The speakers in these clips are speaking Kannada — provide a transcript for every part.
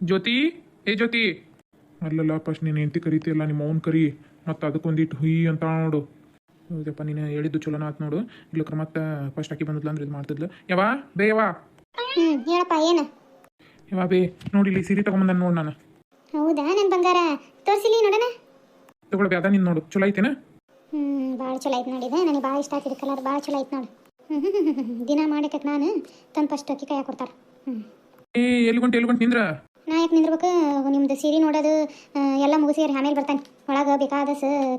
ಜ್ಯೋತಿ ಏ ಜ್ಯೋತಿ. ಅಲ್ಲಲ್ಲ ಫಸ್ಟ್ ನೀನು ಹೆಂಡತಿ ಕರಿತೀಯಲ್ಲ ನಿಮ್ಮ ಅವ್ನ ಕರಿ ಮತ್ತು ಅದಕ್ಕೊಂದಿಟ್ಟು ಹುಯಿ ಅಂತ ನೋಡು. ಹೌದಪ್ಪ ನೀನು ಹೇಳಿದ್ದು ಚಲೋನ ಆತು ನೋಡು. ಇಲ್ಲಕ್ರ ಮತ್ತೆ ಫಸ್ಟ್ ಹಾಕಿ ಬಂದಿಲ್ಲ ಅಂದ್ರೆ ಇದು ಮಾಡ್ತಿದ್ಲು. ಯಾವ ಬೇ ಯಾವ ಹ್ಞೂ ಹೇಳಪ್ಪ ಏನು? ಯಾವ ಬೇ ನೋಡಿ ಇಲ್ಲಿ ಸೀರೆ ತಗೊಂಬಂದ ನೋಡು ನಾನು. ಹೌದಾ ನನ್ನ ಬಂಗಾರ? ತೋರಿಸಿಲಿ ನೋಡೋಣ. ತಗೊಳ್ಬೇ ಅದ ನಿನ್ನ ನೋಡು. ಚಲೋ ಐತೇನ? ಹ್ಞೂ ಭಾಳ ಚಲೋ ಐತೆ ನೋಡಿದೆ ನನಗೆ ಭಾಳ ಇಷ್ಟ ಆಗ್ತಿದೆ ಕಲರ್ ಭಾಳ ಚಲೋ ಐತೆ ನೋಡು. ದಿನ ಮಾಡಕ್ಕೆ ನಾನು ತಂದು ಫಸ್ಟ್ ಅಕ್ಕಿ ಕೈ ಕೊಡ್ತಾರೆ. ಹ್ಞೂ ಏ ಎಲ್ಲಿ ಗಂಟೆ ಎಲ್ಲಿ ಗಂಟೆ ನಿಂದ್ರ? ನಾ ಯಾಕೆ ನಿಂದಿರ್ಬೇಕು? ನಿಮ್ದು ಸೀರೆ ನೋಡೋದು ಎಲ್ಲ ಮುಗಿಸಿ ಆಮೇಲೆ ಬರ್ತಾನೆ. ಒಳಗೆ ಬೇಕಾದ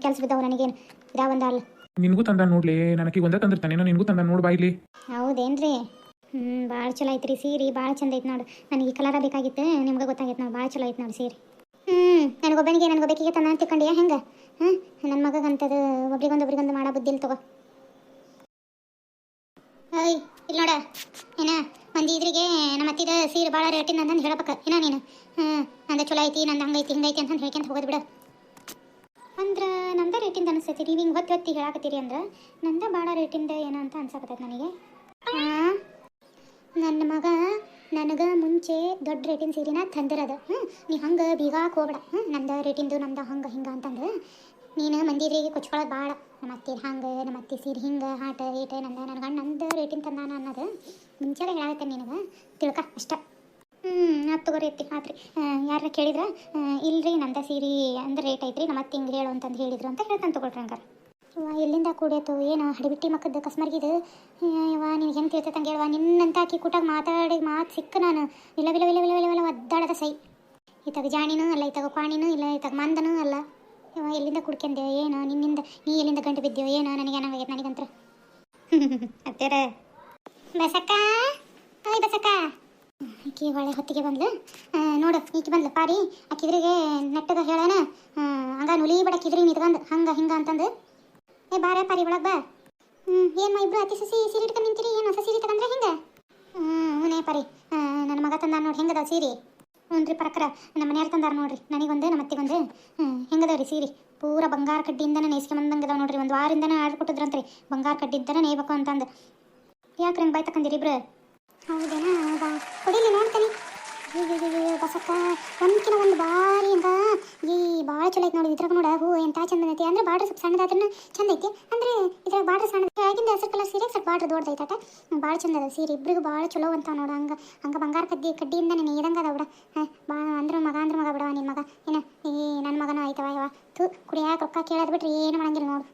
ಕೆಲಸ ಬಿದ್ದಾವ ನನಗೇನು. ಇದಾವ ಒಂದ ಅಲ್ಲ ನಿನಗೂ ತಂದ ನೋಡ್ಲಿ ನನಗೆ ಒಂದೇ ತಂದಿರ್ತಾನೆ ನಿನಗೂ ತಂದ ನೋಡು ಬಾ ಇಲ್ಲಿ ಹೌದೇನ್ರಿ? ಹ್ಞೂ ಭಾಳ ಚಲೋ ಐತ್ರಿ ಸೀರೆ ಭಾಳ ಚಂದ ಐತೆ ನೋಡು. ನನಗೆ ಈ ಕಲರ ಬೇಕಾಗಿತ್ತು ನಿಮ್ಗೆ ಗೊತ್ತಾಗೈತೆ ನೋಡಿ ಭಾಳ ಚಲೋ ಐತೆ ನೋಡಿ ಸೀರೆ. ಹ್ಞೂ ನನಗೊಬ್ಬನಿಗೆ ನನಗೊಬ್ಬಕಿಗೆ ತಂದ ತಿಳ್ಕೊಂಡಿಯಾ ಹೆಂಗೆ? ಹಾಂ ನನ್ನ ಮಗಗಂತದು ಒಬ್ರಿಗೊಂದು ಒಬ್ರಿಗೊಂದು ಮಾಡೋ ಬುದ್ಧಿಲ್ ತಗೋ. ಓಯ್ ಇಲ್ಲಿ ನೋಡ. ಏನ ಒಂದು ಇದ್ರಿಗೆ ನಮ್ಮ ಅತ್ತಿದ ಸೀರೆ ಭಾಳ ರೇಟಿಂದ ಅಂತಂದು ಹೇಳಬೇಕ. ಏನ ನೀನು? ಹಾಂ ನಂದು ಚಲೋ ಐತಿ, ನಂದು ಹಂಗೈತಿ ಹಿಂಗೈತಿ ಅಂತಂದು ಹೇಳ್ಕೊಂತ ಹೋಗೋದು ಬಿಡು. ಅಂದ್ರೆ ನಂದ ರೇಟಿಂದ ಅನಿಸ್ತೈತಿ, ನೀವು ಹಿಂಗೆ ಹೊತ್ತಿ ಹೊತ್ತಿ ಹೇಳಾಕತ್ತೀರಿ ಅಂದ್ರೆ ನಂದ ಭಾಳ ರೇಟಿಂದ ಏನೋ ಅಂತ ಅನ್ಸಕತ್ತೈತೆ ನನಗೆ. ನನ್ನ ಮಗ ನನಗೆ ಮುಂಚೆ ದೊಡ್ಡ ರೇಟಿನ ಸೀರೆನ ತಂದಿರೋದು. ಹ್ಞೂ ನೀ ಹಂಗೆ ಬೀಗಾಕ್ ಹೋಗ್ಬೇಡ. ಹ್ಞೂ ನಂದು ರೇಟಿಂದು ನಮ್ದು ಹಂಗೆ ಹಿಂಗೆ ಅಂತಂದು ನೀನು ಮಂದಿರಿಗೆ ಕೊಚ್ಕೊಳ್ಳೋದು ಭಾಳ ನಮ್ಮ ಅತ್ತಿ ಹಂಗೆ ನಮ್ಮ ಅತ್ತಿ ಸೀರೆ ಹಿಂಗೆ ಹಾಟ ಏಟ ನಂದ ನನ್ನ ಗಂಡ ನಂದು ರೇಟಿನ ತಂದಾನ ಅನ್ನೋದು ಮುಂಚೆಗೆ ಹೇಳಾಗತ್ತೆ ನಿನಗೆ. ತಿಳ್ಕ ಅಷ್ಟ. ಹ್ಞೂ ಅದು ತಗೋರಿ ಪಾತ್ರಿ ಆತ್ರಿ. ಯಾರನ್ನ ಕೇಳಿದ್ರೆ? ಆ, ಇಲ್ರಿ ನಂದ ಸೀರೆ ಅಂದ್ರೆ ರೇಟ್ ಐತ್ರಿ ನಮ್ಮ ಅತ್ತಿ ಹಿಂಗೆ ಹೇಳು ಅಂತಂದು ಹೇಳಿದ್ರು ಅಂತ ಹೇಳ್ತಾನೆ ತಗೊಳ್ರಿ ಹಂಗಾರೆ. ವಾ ಎಲ್ಲಿಂದ ಕೂಡೈತು ಏನು ಹಡಿಬಿಟ್ಟಿ ಮಕ್ಕದ ಕಸ್ಮರ್ಗಿದು? ವಾ ನಿನಗೆ ಹೆಂಗೆ ತಿಳ್ತೈತಂಗೆ ಹೇಳುವ ನಿನ್ನಂತ ಆಕಿ ಕೂಟಾಗ ಮಾತಾಡಿ ಮಾತು ಸಿಕ್ಕ ನಾನು. ಇಲ್ಲ ವಿಲ ವಿಲ ವಿಲ ವಿಲ ಒದ್ದಾಡದ ಸೈ. ಈತಾಗ ಜಾಣಿನೂ ಅಲ್ಲ ಈತಾಗ ಕ್ವಾಣಿನೂ ಇಲ್ಲ ಈತಾಗ ಮಂದನೂ ಅಲ್ಲ. ಇವ ಎಲ್ಲಿಂದ ಕುಡ್ಕೊಂಡೆ? ಏನು, ನಿನ್ನಿಂದ, ನೀ ಎಲ್ಲಿಂದ ಗಂಟು ಬಿದ್ದೆಯೋ, ಏನು, ನನಗೆ ಏನಾಗೈತೆ ನನಗಂತ್ರ. ಅತ್ತೇರೆ. ಬಸಕ್ಕ? ಹಾಯ್ ಬಸಕ್ಕ. ಆಕಿ ಒಳ್ಳೆ ಹೊತ್ತಿಗೆ ಬಂದ್ಲು. ನೋಡು, ಈಕಿ ಬಂದ್ಲು. ಪಾರಿ ಆಕಿದ್ರಿಗೆ ನೆಟ್ಟದ ಹೇಳೋಣ. ಹಂಗ ನುಲಿ ಬಡಕಿದ್ರಿ ನಿತ್ಕೊಂಡು, ಹಂಗ, ಹಿಂಗ ಅಂತಂದು. ಏ, ಬಾರ ಪಾರಿ, ಒಳಗೆ ಬಾ. ಹ್ಞೂ ಏನು ಇಬ್ರು ಅತಿ ಸಸಿ ಸೀರೆ ಇಟ್ಕೊಂಡು ನಿಂತೀರಿ? ಏನು ಹೊಸ ಸೀರೆ ತಗೊಂಡ್ರೆ ಹಿಂಗೆ? ಹ್ಞೂ ಹ್ಞೂ ಪಾರಿ. ನನ್ನ ಮಗ ತಂದ ನೋಡಿ ಹೆಂಗದ ಸೀರೆ? ಹ್ಞೂ ರೀ ಪರಕ್ರ ನಮ್ಮ ಮನೆಯವ್ರು ತಂದಾರ ನೋಡ್ರಿ. ನನಗೊಂದು ನಮ್ಮ ಅತ್ತಿಗೊಂದು. ಹ್ಞೂ ಹೆಂಗದವ ರೀ ಸೀರೆ. ಪೂರ ಬಂಗಾರ ಕಡ್ಡಿಯಿಂದನೇ ನೇಸ್ಕೊಂಬಂದಂಗೆ ನೋಡ್ರಿ. ಒಂದು ವಾರದಿಂದನೇ ಆರ್ಡ್ರ್ ಕೊಟ್ಟಿದ್ರಂತ್ರಿ. ಬಂಗಾರ ಕಡ್ಡಿಯಿಂದನೇ ನೇಯ್ಬೇಕು ಅಂತಂದು. ಯಾಕ್ರಿ ಹಂಗೆ ಬಾಯ್ತಕ್ಕಂದಿರಿ ಇಬ್ರು? ಹೌದೇನಾ? ಬಾ ಕೊಡಿಲಿ ನೋಡ್ತಾನೆ. ಬಸಕ್ಕ ಒಂದ್ಕಿನ ಒಂದು ಬಾರಿ ಅಂತ ಈ ಭಾಳ ಚಲೋ ಐತೆ ನೋಡಿ ಇದ್ರಾಗ ನೋಡ. ಹೂ, ಎಂತ ಚಂದ ಐತಿ ಅಂದ್ರೆ ಬಾರ್ಡರ್ ಸ್ವಲ್ಪ ಸಣ್ಣದಾದ್ರೂ ಚಂದ ಐತಿ. ಅಂದ್ರೆ ಇದ್ರಾಗ ಬಾರ್ಡರ್ ಸಣ್ಣ ಆಗಿಂದ ಹೆಸರು ಕಲರ್ ಸೀರೆ, ಸ್ವಲ್ಪ ಬಾರ್ಡರ್ ದೊಡ್ಡದೈತಾಟ. ಭಾಳ ಚಂದ ಅದ ಸೀರೆ. ಇಬ್ರಿಗೂ ಭಾಳ ಚಲೋ ಅಂತ ನೋಡ. ಹಂಗ ಹಂಗ ಬಂಗಾರ ಕಡ್ಡಿ ಕಡ್ಡಿಯಿಂದ ನೀನು ಇದಂಗ ಅದ ಬಿಡ ಬಾ, ಅಂದ್ರ ಮಗ, ಅಂದ್ರೆ ಮಗ ಬಿಡವ ನಿನ್ನ ಮಗ. ಏನ? ಈ ನನ್ನ ಮಗನ ಆಯ್ತವ ಯವ ತು ಕುಡಿಯಾಕ ರೊಕ್ಕ ಕೇಳೋದು ಬಿಟ್ರಿ ಏನು ಮಾಡಂಗಿಲ್ಲ ನೋಡು.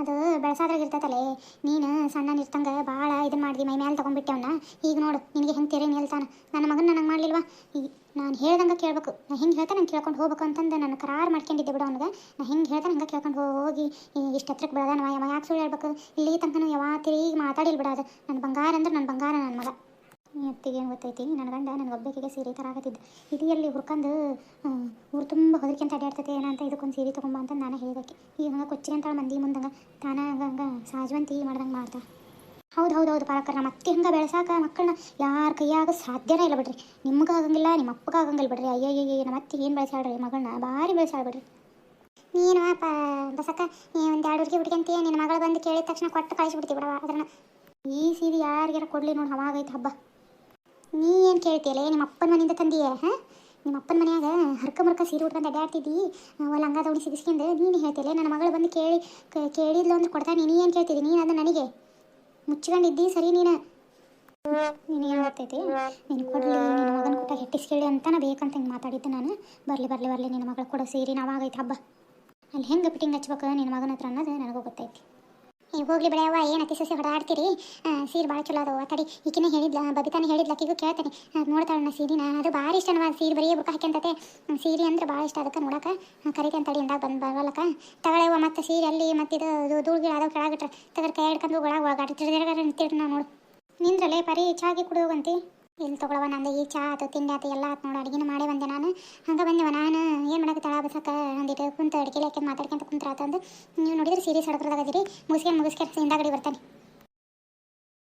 ಅದು ಬೆಳೆಸಾದ್ರಾಗ ಇರ್ತೈತಲ್ಲೇ ನೀನು ಸಣ್ಣ ಇರ್ತಂಗ ಭಾಳ ಇದನ್ನ ಮಾಡಿದಿ, ಮೈ ಮೇಲೆ ತೊಗೊಂಡ್ಬಿಟ್ಟೆ ಈಗ ನೋಡು, ನಿನಗೆ ಹೆಂಗೆ ತೆರೆ ನಿಲ್ತಾನ ನನ್ನ ಮಗನ ನನಗೆ ಮಾಡಲಿಲ್ವಾ? ಈಗ ನಾನು ಹೇಳ್ದಂಗೆ ಕೇಳಬೇಕು. ನಾ ಹಿಂಗೆ ಹೇಳ್ತಾನೆ ನಂಗೆ ಕೇಳ್ಕೊಂಡು ಹೋಗ್ಬೇಕು ಅಂತಂದು ನಾನು ಕರಾರು ಮಾಡ್ಕೊಂಡಿದ್ದೆ ಬಿಡು ಅವನಿಗೆ. ನಾ ಹಿಂಗೆ ಹೇಳ್ತಾನೆ ಹಂಗೆ ಕೇಳ್ಕೊಂಡು ಹೋಗಿ ಇಷ್ಟು ಹತ್ರಕ್ಕೆ ಬಿಡೋದ ನಾವು ಯಾಕೆ ಸುಳ್ಳು ಹೇಳ್ಬೇಕು? ಇಲ್ಲಿ ತನಕ ಯಾವ ತಿರುಗಿ ಮಾತಾಡಿಲ್ಲ ಬಿಡೋದು. ನನ್ನ ಬಂಗಾರ ಅಂದ್ರೆ ನನ್ನ ಬಂಗಾರ ನನ್ನ ಮಗ. ಅತ್ತಿಗೆ ಏನು ಗೊತ್ತೈತಿ? ನನ್ನ ಗಂಡ ನನ್ನ ಒಬ್ಬಕಿಗೆ ಸೀರೆ ಥರ ಆಗತ್ತಿದ್ದು. ಎಲ್ಲಿ ಹುರ್ಕೊಂಡು ಊರು ತುಂಬ ಹೊದರ್ಕೊಂತ ಅಡ್ಡಾಡ್ತೈತೆ ಏನಂತ ಇದಕ್ಕೊಂದು ಸೀರೆ ತೊಗೊಂಬ ಅಂತ ನಾನು ಹೇಳಿದಕ್ಕೆ. ಈಗ ಹಂಗೆ ಕೊಚ್ಚಿಗಂತಾಳ ಮಂದಿ ಮುಂದಂಗೆ. ತಾನ ಹಂಗೆ ಸಾಜವಂತಿ ಮಾಡ್ದಂಗೆ ಮಾಡ್ತಾ. ಹೌದು ಹೌದು ಹೌದು ಪಾಲಕರ ನಮ್ಮ ಅತ್ತೆ ಹಂಗೆ ಬೆಳೆಸಾಕ ಮಕ್ಕಳನ್ನ ಯಾರ ಕೈಯಾಗ ಸಾಧ್ಯನೇ ಇಲ್ಲ ಬಿಡ್ರಿ. ನಿಮ್ಗೆ ಆಗಂಗಿಲ್ಲ, ನಿಮ್ಮ ಅಪ್ಪಗೆ ಆಗಂಗಿಲ್ಲ ಬಿಡ್ರಿ. ಅಯ್ಯಯ್ಯ ನಮ್ಮ ಮತ್ತೆ ಏನು ಬೆಳೆಸಾಡ್ರಿ ಮಗಳನ್ನ ಭಾರಿ ಬೆಳೆಸಾಡ್ಬಿಡ್ರಿ ನೀನು ಪ ಬಸಕ್ಕ ಒಂದು ಎರಡು ಹುಡುಗಿ ಹುಡುಗಂತೀಯ ನಿನ್ನ ಮಗಳು ಬಂದು ಕೇಳಿದ ತಕ್ಷಣ ಕೊಟ್ಟು ಕಳಿಸ್ಬಿಡ್ತೀವಿ ಬಿಡವ ಅದನ್ನ ಈ ಸೀರೆ ಯಾರಿಗಾರ ಕೊಡಲಿ ನೋಡಿ ಹವಾಗೈತೆ ಹಬ್ಬ. ನೀ ಏನು ಕೇಳ್ತೀಯಲ್ಲ? ನಿಮ್ಮ ಅಪ್ಪನ ಮನೆಯಿಂದ ತಂದೀಯ, ಹಾಂ? ನಿಮ್ಮ ಅಪ್ಪನ ಮನ್ಯಾಗ ಹರ್ಕ ಮರ್ಕ ಸೀರೆ ಉಟ್ಕೊಂಡು ಅಡ್ಡಾಡ್ತಿದ್ದಿ ಅವಲ್ಲ ಹಂಗ ದೌಡಿ ಸಿಗಿಸ್ಕೊಂಡು ನೀನು ಹೇಳ್ತಿಲ್ಲ ನನ್ನ ಮಗಳು ಬಂದು ಕೇಳಿ ಕೇಳಿದ್ಲು ಅಂದ್ರೆ ಕೊಡ್ತಾನೆ ನೀನು. ಏನು ಕೇಳ್ತಿದ್ದಿ? ನೀನು ಅದು ನನಗೆ ಮುಚ್ಕೊಂಡಿದ್ದಿ ಸರಿ ನೀನು? ನೀನು ಗೊತ್ತೈತಿ ನೀನು ಕೊಡಲಿ, ನಿನ್ನ ಮಗನ ಕೊಟ್ಟ ಹೆಟ್ಟಿಸ್ಕೇಳಿ ಅಂತಾನೆ ಬೇಕಂತ ಹಿಂಗೆ ಮಾತಾಡಿದ್ದೆ ನಾನು. ಬರಲಿ ಬರಲಿ ಬರಲಿ, ನಿನ್ನ ಮಗಳು ಕೊಡೋ ಸೀರೆ ನಾವಾಗೈತೆ. ಹಬ್ಬ. ಅಲ್ಲಿ ಹೆಂಗೆ ಫಿಟ್ಟಿಂಗ್ ಹಚ್ಬೇಕು ನಿನ್ನ ಮಗನ ಹತ್ರ ಅನ್ನೋದು ನನಗೂ ಗೊತ್ತೈತಿ. ಈಗ ಹೋಗ್ಲಿ ಬಿಡವ್ವ ಏನು ಅತಿ ಸೊಸೆ ಹೊಡಾಡ್ತೀರಿ? ಸೀರೆ ಭಾಳ ಚಲೋ ಅದಾವ, ತಡಿ. ಈಕಿನೇ ಹೇಳಿದ್ಲ, ಬಬಿತಾನೆ ಹೇಳಿದ್ಲ, ಆಕಿಗೂ ಕೇಳ್ತಾನೆ. ನೋಡ್ತಾಳೆ ಸೀರಿನ. ಅದು ಭಾಳ ಇಷ್ಟ ನವ ಸೀರೆ ಬರೀ ಬುಕ್ಕ ಹಾಕ್ಯಂತತೆ. ಸೀರೆ ಅಂದ್ರೆ ಭಾಳ ಇಷ್ಟ ಅದಕ್ಕೆ ನೋಡಕ್ಕೆ. ಕರಿತೇನೆ ತಡಿ ಅಂದಾಗ ಬಂದು ಬರಲ್ಲಕ್ಕ ತಗೊಳ್ಳೆವ ಮತ್ತೆ ಸೀರೆ ಅಲ್ಲಿ ಮತ್ತೆ ಇದು ಧೂಳ್ಗಿಳ ಅದಾವ ಕೆಳಗಿಟ್ರೆ ತಗರ್ ಕೈ ಹಿಡ್ಕೊಂಡು ಒಳಗೆ ಒಳಗಾಡಿ ನಾವು ನೋಡು. ನಿಂದ್ರಲ್ಲೇ ಪರಿ ಚಾಗಿ ಕುಡಿ ಎಲ್ಲಿ ತಗೊಳವ ನಂದು ಈ ಚಾ ಆತು, ತಿಂಡಿ ಆತು, ಎಲ್ಲ ಆತು ನೋಡಿ, ಅಡುಗೆನ ಮಾಡೇ ಬಂದೆ ನಾನು. ಹಂಗೆ ಬಂದೆವ ನಾನು. ಏನು ಮಾಡಕ್ಕೆ ತಳ ಬಸಕ್ಕೆ? ಒಂದಿಟ್ಟು ಕುಂತ ಅಡಿಗೆ ಹಾಕಿ ಮಾತಾಡ್ಕೊಂತ ಕುಂತ್ರ ಆತಂದು ನೀವು ನೋಡಿದ್ರೆ ಸೀರಿಯಸ್ ಹಡದ್ರದಾಗದಿರಿ ಮುಗಿಸ್ಕೊಂಡು ಮುಗಿಸ್ಕೊಂಡು ಹಿಂದಾಗಡಿ ಬರ್ತಾನೆ.